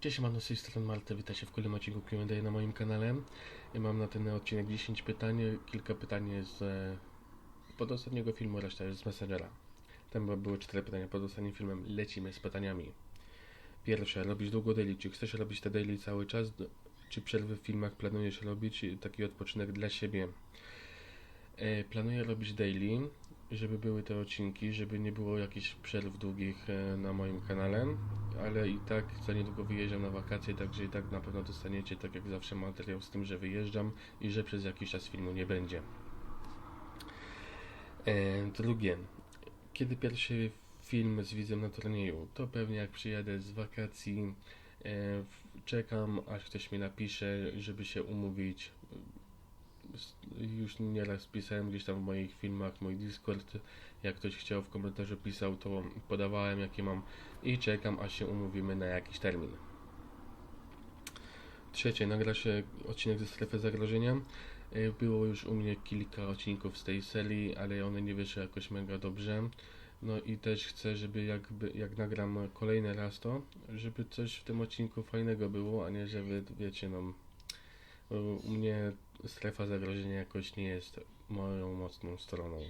Cześć, mam z tej strony Marta, witajcie w kolejnym odcinku Q&A na moim kanale. Ja mam na ten odcinek 10 pytań, kilka pytań z e, pod ostatniego filmu, reszta jest z Messengera. Tam były 4 pytania pod ostatnim filmem, lecimy z pytaniami. Pierwsze, robisz długo daily, czy chcesz robić te daily cały czas, czy przerwy w filmach planujesz robić, taki odpoczynek dla siebie? E, planuję robić daily, żeby były te odcinki, żeby nie było jakichś przerw długich e, na moim kanale, ale i tak za niedługo wyjeżdżam na wakacje, także i tak na pewno dostaniecie tak jak zawsze materiał z tym, że wyjeżdżam i że przez jakiś czas filmu nie będzie. E, drugie, kiedy pierwszy film z widzem na turnieju? To pewnie jak przyjadę z wakacji, e, czekam aż ktoś mi napisze, żeby się umówić. Już nieraz pisałem gdzieś tam w moich filmach, mój Discord, jak ktoś chciał w komentarzu pisał, to podawałem jakie mam i czekam aż się umówimy na jakiś termin. Trzecie, nagra się odcinek ze strefy zagrożenia. E, Było już u mnie kilka odcinków z tej serii, ale one nie wyszły jakoś mega dobrze. No i też chcę, żeby jakby, jak nagram kolejny raz to, żeby coś w tym odcinku fajnego było, a nie, że wy wiecie, no u mnie strefa zagrożenia jakoś nie jest moją mocną stroną.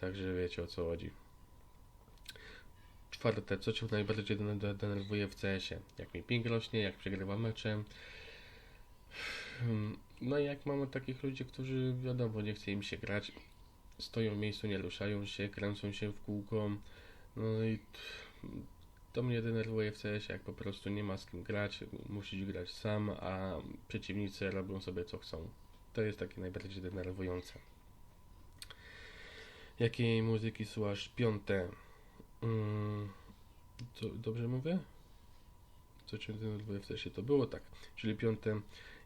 Także wiecie o co chodzi. Czwarte, co cię najbardziej den- denerwuje w CS-ie? Jak mi ping rośnie, jak przegrywam mecze. Hmm, No i jak mamy takich ludzi, którzy wiadomo, nie chce im się grać, stoją w miejscu, nie ruszają się, kręcą się w kółko. No i to mnie denerwuje w CS, jak po prostu nie ma z kim grać, musisz grać sam, a przeciwnicy robią sobie co chcą. To jest takie najbardziej denerwujące. Jakiej muzyki słuchasz? Piąte. Mm, co, dobrze mówię? Co cię denerwuje w CS? To było tak. Czyli piąte.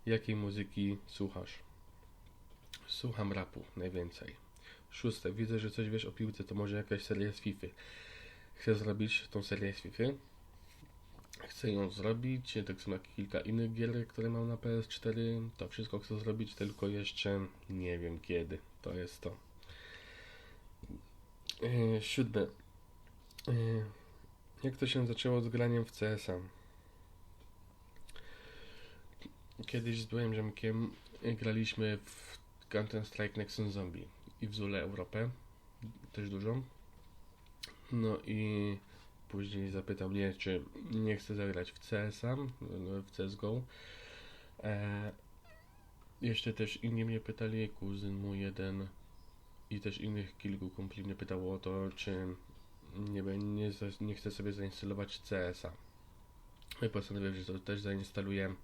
Jakiej muzyki słuchasz? Słucham rapu najwięcej. Szóste. Widzę, że coś wiesz o piłce, to może jakaś seria z FIFA. Chcę zrobić tą serię z FIFA. Chcę ją zrobić, tak samo jak kilka innych gier, które mam na PS4. To wszystko chcę zrobić, tylko jeszcze nie wiem kiedy. To jest to. Yy, siódme. Yy, jak to się zaczęło z graniem w CS-a? Kiedyś z byłym ziomkiem yy, graliśmy w Counter-Strike Nexon Zombie i w Zule Europę. Też dużo. No i później zapytał mnie, czy nie chcę zagrać w CS-a, w CSGO. E, jeszcze też inni mnie pytali, kuzyn mój jeden i też innych kilku kumpli mnie pytało o to, czy nie, nie, nie chcę sobie zainstalować CS-a. I postanowiłem, że to też zainstaluję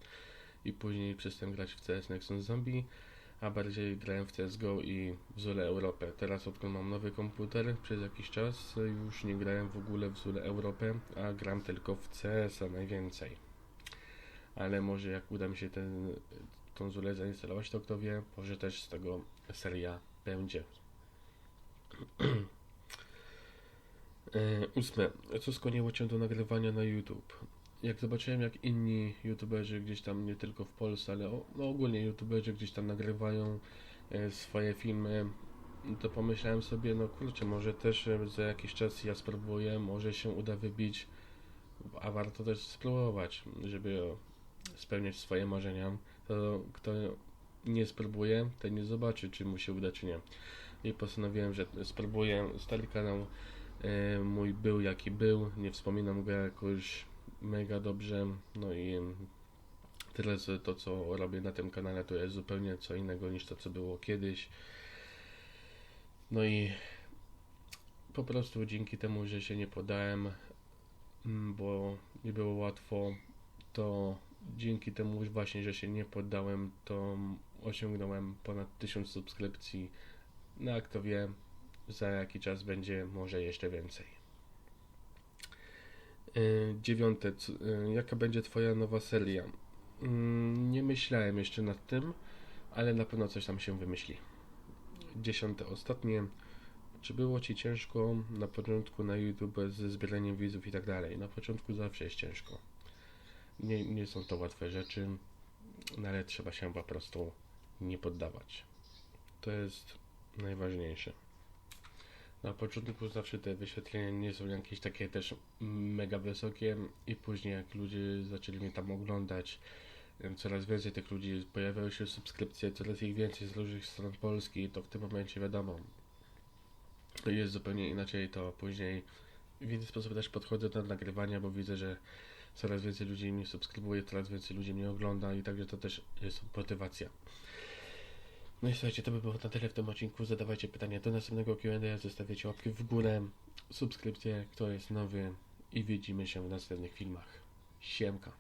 i później przestałem grać w CS Nexon Zombie, a bardziej grałem w CSGO i w Zule Europę. Teraz odkąd mam nowy komputer, przez jakiś czas już nie grałem w ogóle w Zule Europę, a gram tylko w CS-a najwięcej. Ale może jak uda mi się ten, tą Zulę zainstalować, to kto wie, może też z tego seria będzie. E, Ósme. Co skłoniło Cię do nagrywania na YouTube? Jak zobaczyłem, jak inni YouTuberzy gdzieś tam, nie tylko w Polsce, ale no ogólnie YouTuberzy gdzieś tam nagrywają e, swoje filmy, to pomyślałem sobie, no kurczę, może też e, za jakiś czas ja spróbuję, może się uda wybić, a warto też spróbować, żeby spełniać swoje marzenia. To kto nie spróbuje, ten nie zobaczy, czy mu się uda, czy nie. I postanowiłem, że spróbuję. Stary kanał e, mój był jaki był, nie wspominam go jakoś mega dobrze, no i em, teraz to, co robię na tym kanale, to jest zupełnie co innego niż to, co było kiedyś. No i po prostu dzięki temu, że się nie podałem, mm, bo nie było łatwo, to dzięki temu właśnie, że się nie poddałem, to osiągnąłem ponad 1000 subskrypcji. No a kto wie, za jaki czas będzie może jeszcze więcej. Yy, Dziewiąte, yy, jaka będzie Twoja nowa seria? Mm, Nie myślałem jeszcze nad tym, ale na pewno coś tam się wymyśli. Dziesiąte, ostatnie. Czy było Ci ciężko na początku na YouTube ze zbieraniem widzów i tak dalej? Na początku zawsze jest ciężko. Nie, nie są to łatwe rzeczy, no ale trzeba się po prostu nie poddawać. To jest najważniejsze. Na początku zawsze te wyświetlenia nie są jakieś takie też mega wysokie i później jak ludzie zaczęli mnie tam oglądać, coraz więcej tych ludzi, pojawiały się subskrypcje, coraz ich więcej z różnych stron Polski, to w tym momencie wiadomo, jest zupełnie inaczej, to później w inny sposób też podchodzę do nagrywania, bo widzę, że coraz więcej ludzi mnie subskrybuje, coraz więcej ludzi mnie ogląda i także to też jest motywacja. No i słuchajcie, to by było na tyle w tym odcinku. Zadawajcie pytania do następnego Q&A, zostawiacie łapki w górę, subskrypcję, kto jest nowy i widzimy się w następnych filmach. Siemka.